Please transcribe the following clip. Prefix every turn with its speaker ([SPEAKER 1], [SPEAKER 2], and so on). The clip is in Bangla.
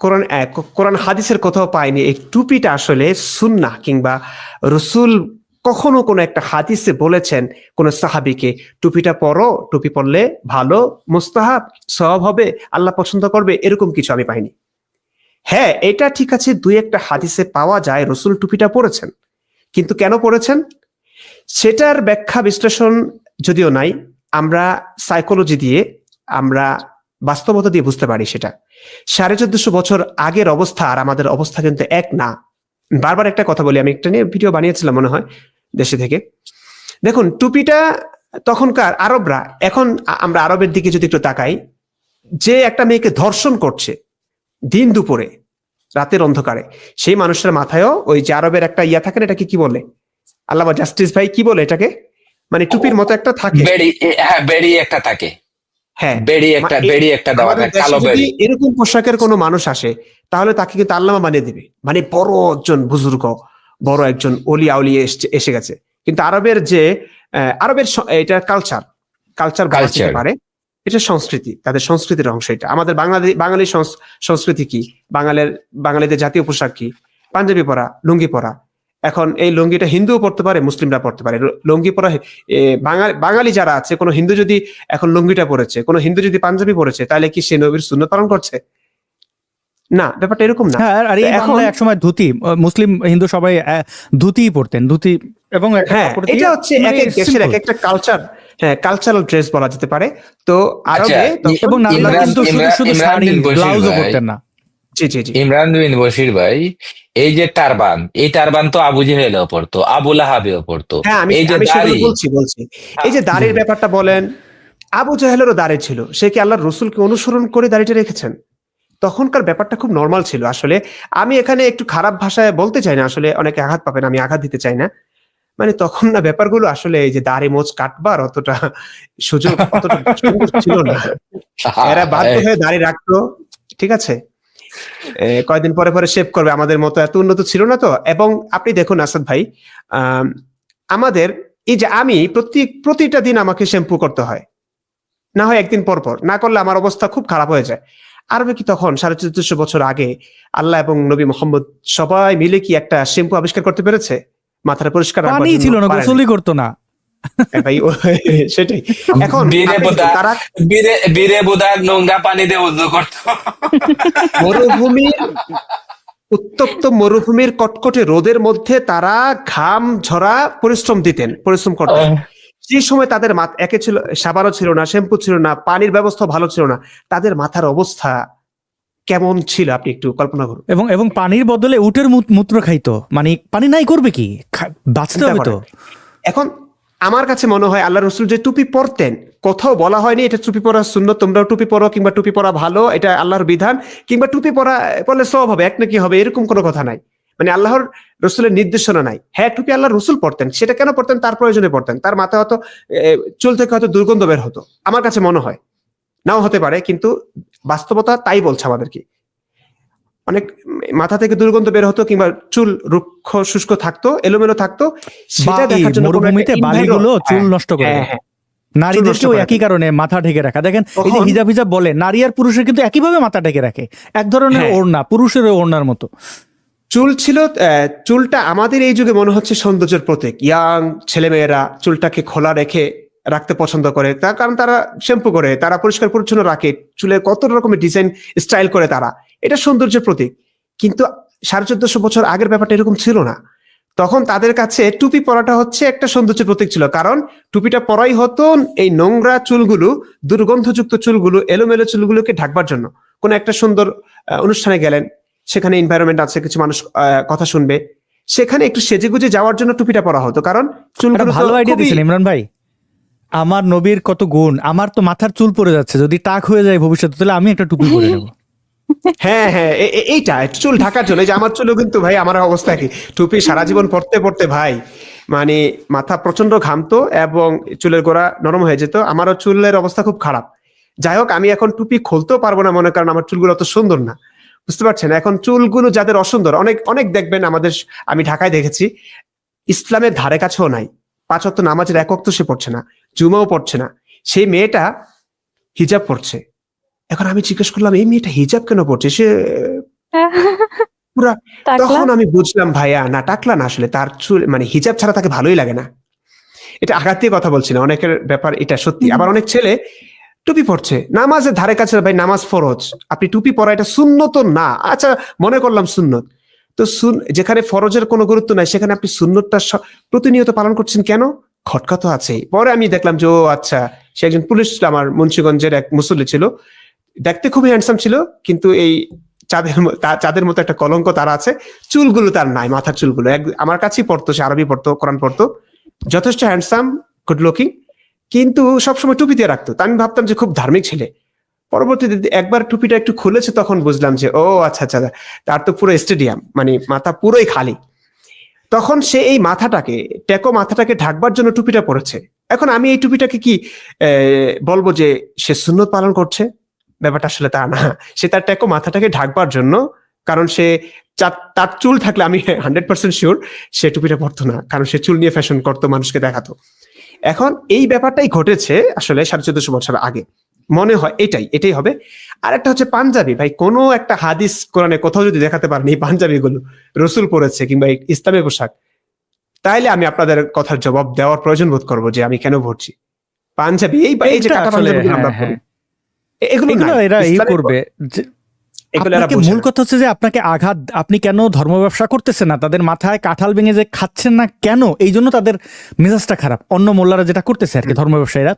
[SPEAKER 1] কোরআন কোরআন হাদিসের কোথাও পাইনি এই টুপিটা আসলে সুন্না কিংবা রসুল কখনো কোনো একটা হাদিসে বলেছেন, কোন সাহাবিকে, টুপিটা পরো, টুপি পরলে ভালো, মুস্তাহাব সব হবে, আল্লাহ পছন্দ করবে, এরকম কিছু আমি পাইনি। হ্যাঁ এটা ঠিক আছে, দুই একটা হাদিসে পাওয়া যায়, রসুল টুপিটা পরেছেন। কিন্তু কেন পরেছেন? সেটার ব্যাখ্যা বিশ্লেষণ যদিও নাই, আমরা সাইকোলজি দিয়ে আমরা বাস্তবতা দিয়ে বুঝতে পারি সেটা। সাড়ে চোদ্দশো বছর আগের অবস্থা আর আমাদের অবস্থা কিন্তু এক না। বারবার একটা কথা বলি, আমি একটা নিয়ে ভিডিও বানিয়েছিলাম মনে হয় দেশে থেকে। দেখুন, টুপিটা তখনকার আরবরা, এখন আমরা আরবের দিকে যদি একটু তাকাই, যে একটা মেয়েকে ধর্ষণ করছে দিন দুপুরে, রাতের অন্ধকারে, সেই মানুষের মাথায়ও ওই যে আরবের একটা ইয়া থাকে না, এটাকে কি বলে? আল্লাহ জাস্টিস ভাই কি বলে এটাকে? মানে টুপির মতো একটা থাকে।
[SPEAKER 2] হ্যাঁ বেড়ি একটা থাকে।
[SPEAKER 1] হ্যাঁ।
[SPEAKER 2] বেড়ি একটা বেড়ি একটা দেওয়া থাকে কালো বেড়ি।
[SPEAKER 1] এরকম পোশাকের কোনো মানুষ আসে তাহলে তাকে কিন্তু আল্লামা বানিয়ে দিবে। মানে বড় একজন বুজুর্গ বড় একজন অলি এসছে- এসে গেছে। কিন্তু আরবের যে আরবের এটা কালচার কালচার বলা পারে এটা সংস্কৃতি তাদের সংস্কৃতির অংশ এটা। আমাদের বাঙালি বাঙালি সংস- সংস্কৃতি কি? বাঙালির বাঙালিদের জাতীয় পোশাক কি? পাঞ্জাবি পরা লুঙ্গি পরা এখন এই লুঙ্গিটা হিন্দুও পড়তে পারে মুসলিমরা পড়তে পারে। লুঙ্গি পরা বাঙালি বাঙালি যারা আছে কোনো হিন্দু যদি এখন লুঙ্গিটা পরেছে কোনো হিন্দু যদি পাঞ্জাবি পরেছে তাহলে কি সে নবীর সুন্নত পালন করছে? না ব্যাপারটা এরকম না।
[SPEAKER 3] হ্যাঁ আর-
[SPEAKER 1] এখন-
[SPEAKER 3] বাংলায় একসময় ধুতি মুসলিম হিন্দু সবাই আহ, ধুতিই পরতেন। ধুতি এবং
[SPEAKER 1] হ্যাঁ এটা হচ্ছে
[SPEAKER 3] মানে
[SPEAKER 1] এক এক দেশের এক একটা কালচার হ্যাঁ কালচারাল ড্রেস বলা যেতে পারে। তো আরবে
[SPEAKER 2] আচ্ছা,
[SPEAKER 3] এবং নারীরা কিন্তু শুধু শুধু শাড়ি ব্লাউজও। পরতেন না।
[SPEAKER 2] ইমরান বিন বশির ভাই এই যে টারবান এই টারবান তো আবু জেহেলও পড়তো আবু লাহাবিও পড়তো
[SPEAKER 1] হ্যাঁ আমি
[SPEAKER 2] এই যে দাড়ি
[SPEAKER 1] বলছি বলছি। এই যে দাড়ির ব্যাপারটা বলেন আবু জাহেলেরও দাড়ি ছিল সে কি আল্লাহ রসুলকে অনুসরণ করে দাড়িটা রেখেছেন? তখনকার ব্যাপারটা খুব নর্মাল ছিল। আসলে আমি এখানে একটু খারাপ ভাষায় বলতে চাই না আসলে অনেকে আঘাত পাবেন আমি আঘাত দিতে চাই না। মানে তখন না ব্যাপারগুলো আসলে এই যে দাড়ি মোচ কাটবার অতটা সুযোগ অতটা ছিল না। এরা বাধ্য হয়ে দাড়ি রাখতো ঠিক আছে? এ, কয়দিন পরে পরে শেভ করবে আমাদের মতো এত উন্নত ছিল না তো। এবং আপনি দেখুন আসাদ ভাই আমাদের এই যে আমি প্রতি প্রতিটা দিন আমাকে শ্যাম্পু করতে হয়। না হয় একদিন পর পর না করলে আমার অবস্থা খুব খারাপ হয়ে যায়। আরবে কি তখন সাড়ে চোদ্দশো বছর আগে আল্লাহ এবং নবী মোহাম্মদ সবাই মিলে কি একটা শ্যাম্পু আবিষ্কার করতে পেরেছে? মাথাটা পরিষ্কার
[SPEAKER 3] পানি ছিল না গোসলই করতো না।
[SPEAKER 1] ভাই সেটাই। এখন
[SPEAKER 2] বীরে
[SPEAKER 1] আপনি
[SPEAKER 2] বোধা
[SPEAKER 1] তারা
[SPEAKER 2] বীরে বীরে বোধা নোংরা পানি দিয়ে উজু করতো।
[SPEAKER 1] মরুভূমির উত্তপ্ত মরুভূমির কটকটে রোদের মধ্যে তারা ঘাম ঝরা পরিশ্রম দিতেন পরিশ্রম করতেন। সেই সময় তাদের মাথা একে ছিল সাবানও ছিল না শ্যাম্পু ছিল না পানির ব্যবস্থা ভালো ছিল না তাদের মাথার অবস্থা কেমন ছিল আপনি একটু কল্পনা করুন।
[SPEAKER 3] এবং এবং পানির বদলে উটের মূত্র খাইতো। মানে পানি নাই করবে কি? বাঁচতে হবে তো।
[SPEAKER 1] এখন আমার কাছে মনে হয় আল্লাহ রসুল যে টুপি পরতেন, কোথাও বলা হয়নি এটা টুপি পরা শূন্য তোমরাও টুপি পরো কিংবা টুপি পরা ভালো, এটা আল্লাহর বিধান, কিংবা টুপি পরা পরলে সব হবে, এক নাকি হবে, এরকম কোনো কথা নাই। মানে আল্লাহর রসুলের নির্দেশনা নাই। হ্যাঁ টুপি আল্লাহ রসুল পড়তেন সেটা কেন পড়তেন তার প্রয়োজনে পড়তেন তার মাথায় হয়তো চুল থেকে হয়তো দুর্গন্ধ বের হতো, আমার কাছে মনে হয়। নাও হতে পারে, কিন্তু বাস্তবতা তাই বলছে আমাদেরকে। অনেক মাথা থেকে দুর্গন্ধ বের হতো কিংবা চুল রুক্ষ শুষ্ক থাকতো এলোমেলো থাকতো সেটা দেখার জন্য
[SPEAKER 3] মরুভূমিতে বালিগুলো চুল
[SPEAKER 1] হ্যাঁ,
[SPEAKER 3] নষ্ট করে
[SPEAKER 1] হ্যাঁ, হ্যাঁ।
[SPEAKER 3] নারীদেরকেও একই কারণে মাথা ঢেকে রাখা। দেখেন এই যে হিজাব হিজাব বলে নারী আর পুরুষের কিন্তু একইভাবে মাথা ঢেকে রাখে। এক ধরনের। ওড়না পুরুষের ওড়নার মতো।
[SPEAKER 1] চুল ছিল চুলটা আমাদের এই যুগে মনে হচ্ছে সৌন্দর্যের প্রতীক। ইয়াং ছেলেমেয়েরা চুলটাকে খোলা রেখে রাখতে পছন্দ করে। তার কারণ তারা শ্যাম্পু করে তারা পরিষ্কার পরিচ্ছন্ন রাখে। চুলে কত রকমের ডিজাইন স্টাইল করে তারা। এটা সৌন্দর্যের প্রতীক। কিন্তু সাড়ে চোদ্দশো বছর আগের ব্যাপারটা এরকম ছিল না। তখন তাদের কাছে টুপি পরাটা হচ্ছে একটা সৌন্দর্যের প্রতীক ছিল। কারণ টুপিটা পরাই হতো এই নোংরা চুলগুলো দুর্গন্ধযুক্ত চুলগুলো এলোমেলো চুলগুলোকে ঢাকবার জন্য। কোন একটা সুন্দর অনুষ্ঠানে গেলেন। সেখানে এনভায়রনমেন্ট আছে কিছু মানুষ আহ, কথা শুনবে। সেখানে একটু সেজে গুজে যাওয়ার জন্য টুপিটা পরা হতো। কারণ চুলগুলো
[SPEAKER 3] ভালো আইডিয়া দিয়েছেন ইমরান ভাই। আমার নবীর কত গুণ। আমার তো মাথার চুল পড়ে যাচ্ছে। যদি টাক হয়ে যায় ভবিষ্যতে তাহলে আমি একটা টুপি পরে নেব।
[SPEAKER 1] হ্যাঁ হ্যাঁ এইটা চুল জন্য এই যে আমার চুলও কিন্তু ভাই, আমার অবস্থা কি টুপি সারা জীবন পড়তে পড়তে ভাই মানে মাথা প্রচণ্ড ঘামতো এবং চুলের গোড়া নরম হয়ে যেত। আমারও চুলের অবস্থা খুব খারাপ। যাই হোক, আমি এখন টুপি খুলতেও পারব না মনে কারণ আমার চুলগুলো অত সুন্দর না। বুঝতে পারছেন? এখন চুলগুলো যাদের অসুন্দর, অনেক অনেক দেখবেন আমাদের, আমি ঢাকায় দেখেছি, ইসলামের ধারে কাছেও নাই। পাঁচ অক্ত নামাজের এক অক্ত সে পড়ছে না, জুমাও পড়ছে না। সেই মেয়েটা হিজাব পড়ছে। এখন আমি জিজ্ঞেস করলাম এই মেয়েটা হিজাব কেন পড়ছে সে পুরা তখন আমি বুঝলাম ভাইয়া না টাকলা না আসলে। তার চুল মানে হিজাব ছাড়া তাকে ভালোই লাগে না। এটা আঘাত দিয়ে কথা বলছি না অনেকের ব্যাপার এটা সত্যি। আবার অনেক ছেলে টুপি পড়ছে নামাজের ধারে কাছে ভাই নামাজ ফরজ। আপনি টুপি পরা এটা সুন্নত না। আচ্ছা মনে করলাম সুন্নত। তো সুন যেখানে ফরজের কোনো গুরুত্ব নাই সেখানে আপনি সুন্নতটা প্রতিনিয়ত পালন করছেন কেন? খটকা তো আছেই। পরে আমি দেখলাম যে ও আচ্ছা। সে একজন পুলিশ আমার মুন্সিগঞ্জের এক মুসল্লি ছিল। দেখতে খুবই হ্যান্ডসাম ছিল, কিন্তু এই চাঁদের চাঁদের মতো একটা কলঙ্ক তার আছে। চুলগুলো তার নাই, মাথার চুলগুলো। এক, আমার কাছেই পড়তো, সে আরবি পড়তো, কোরআন পড়তো। যথেষ্ট হ্যান্ডসাম গুড লুকিং কিন্তু সবসময় টুপি দিয়ে রাখতো। তা আমি ভাবতাম যে খুব ধার্মিক ছেলে। পরবর্তীতে একবার টুপিটা একটু খুলেছে, তখন বুঝলাম যে, ও আচ্ছা আচ্ছা তার তো পুরো স্টেডিয়াম মানে মাথা পুরোই খালি। তখন সে এই মাথাটাকে, টেকো মাথাটাকে ঢাকবার জন্য টুপিটা পরেছে। এখন আমি এই টুপিটাকে কি বলব যে সে সুন্নত পালন করছে? ব্যাপারটা আসলে তা না। সে তার টেকো মাথাটাকে ঢাকবার জন্য কারণ সে তার চুল থাকলে আমি হান্ড্রেড পার্সেন্ট শিওর সে টুপিটা পরতো না কারণ সে চুল নিয়ে ফ্যাশন করতো মানুষকে দেখাতো। এখন এই ব্যাপারটাই ঘটেছে আসলে সাড়ে চোদ্দশো বছর আগে। মনে হয় এটাই এটাই হবে। আর একটা হচ্ছে পাঞ্জাবি। ভাই কোনো একটা হাদিস কোরআনে কোথাও যদি দেখাতে পারেন এই পাঞ্জাবি গুলো রসুল পরেছে কিংবা ইসলামী পোশাক তাইলে আমি আপনাদের কথার জবাব দেওয়ার প্রয়োজন বোধ করব যে আমি কেন ভরছি পাঞ্জাবি এই এই যে আমরা
[SPEAKER 3] হ্যাঁ,
[SPEAKER 1] এ- এগুলো
[SPEAKER 3] এরা করবে মূল কথা হচ্ছে যে আপনাকে আঘাত আপনি কেন ধর্ম ব্যবসা করতেছেন না? তাদের মাথায় কাঁঠাল ভেঙে যে খাচ্ছেন না কেন? এই জন্য তাদের মেজাজটা খারাপ। অন্য মোল্লারা যেটা করতেছে আর কি ধর্ম ব্যবসায়ীরা